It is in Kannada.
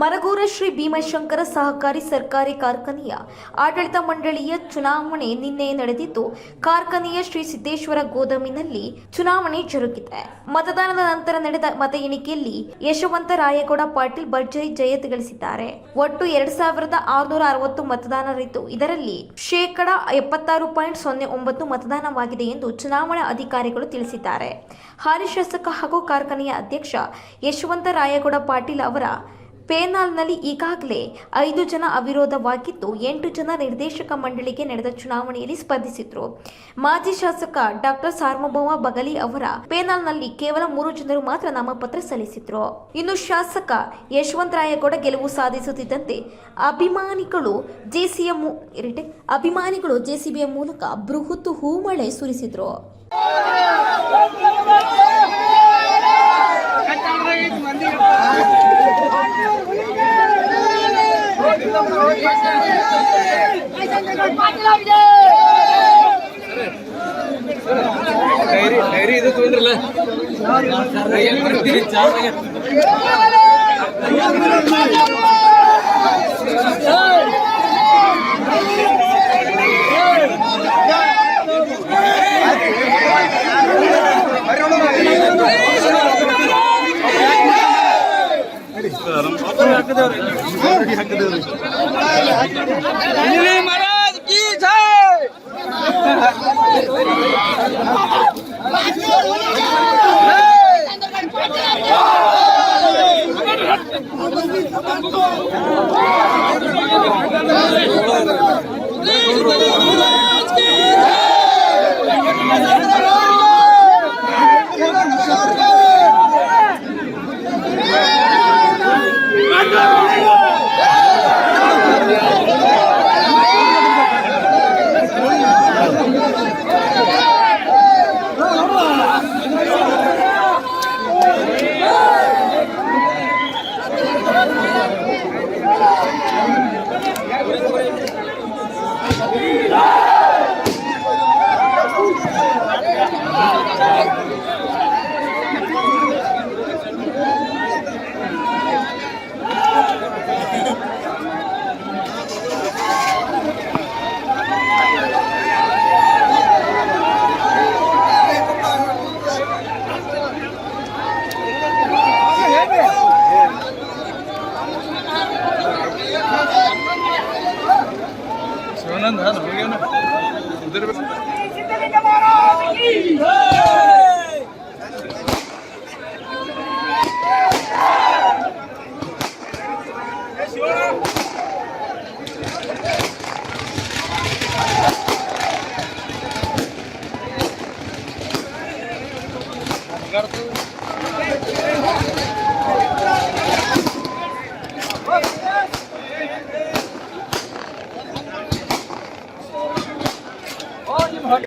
ಮರಗೂರ ಶ್ರೀ ಭೀಮಶಂಕರ ಸಹಕಾರಿ ಸರ್ಕಾರಿ ಕಾರ್ಖಾನೆಯ ಆಡಳಿತ ಮಂಡಳಿಯ ಚುನಾವಣೆ ನಿನ್ನೆ ನಡೆದಿದ್ದು, ಕಾರ್ಖಾನೆಯ ಶ್ರೀ ಸಿದ್ದೇಶ್ವರ ಗೋದಾಮಿನಲ್ಲಿ ಚುನಾವಣೆ ಜರುಗಿದೆ. ಮತದಾನದ ನಂತರ ನಡೆದ ಮತ ಎಣಿಕೆಯಲ್ಲಿ ಯಶವಂತ ರಾಯಗೌಡ ಪಾಟೀಲ್ ಭರ್ಜರಿ ಜಯ ಗಳಿಸಿದ್ದಾರೆ. ಒಟ್ಟು ಎರಡ್ ಸಾವಿರದ ಆರುನೂರ ಅರವತ್ತು ಮತದಾನರಿದ್ದು ಇದರಲ್ಲಿ ಶೇಕಡ ಎಪ್ಪತ್ತಾರು ಪಾಯಿಂಟ್ ಸೊನ್ನೆ ಒಂಬತ್ತು ಮತದಾನವಾಗಿದೆ ಎಂದು ಚುನಾವಣಾ ಅಧಿಕಾರಿಗಳು ತಿಳಿಸಿದ್ದಾರೆ. ಹಾಲಿ ಶಾಸಕ ಹಾಗೂ ಕಾರ್ಖಾನೆಯ ಅಧ್ಯಕ್ಷ ಯಶವಂತ ರಾಯಗೌಡ ಪಾಟೀಲ್ ಅವರ ಪೇನಾಲ್ನಲ್ಲಿ ಈಗಾಗಲೇ ಐದು ಜನ ಅವಿರೋಧವಾಗಿದ್ದು ಎಂಟು ಜನ ನಿರ್ದೇಶಕ ಮಂಡಳಿಗೆ ನಡೆದ ಚುನಾವಣೆಯಲ್ಲಿ ಸ್ಪರ್ಧಿಸಿದ್ರು. ಮಾಜಿ ಶಾಸಕ ಡಾಕ್ಟರ್ ಸಾರ್ವಭೌಮ ಬಗಲಿ ಅವರ ಪೇನಾಲ್ನಲ್ಲಿ ಕೇವಲ ಮೂರು ಜನರು ಮಾತ್ರ ನಾಮಪತ್ರ ಸಲ್ಲಿಸಿದ್ರು. ಇನ್ನು ಶಾಸಕ ಯಶವಂತರಾಯಗೌಡ ಗೆಲುವು ಸಾಧಿಸುತ್ತಿದ್ದಂತೆ ಅಭಿಮಾನಿಗಳು ಇರಿಟೆ. ಅಭಿಮಾನಿಗಳು ಜೆಸಿಬಿಯ ಮೂಲಕ ಬೃಹತ್ ಹೂಮಳೆ ಸುರಿಸಿದ್ರು. டைரி இது தோன்றல. கையில் படுத்தி சாதகம் ಚಾರ್ಜ್ Bandeira Cartu.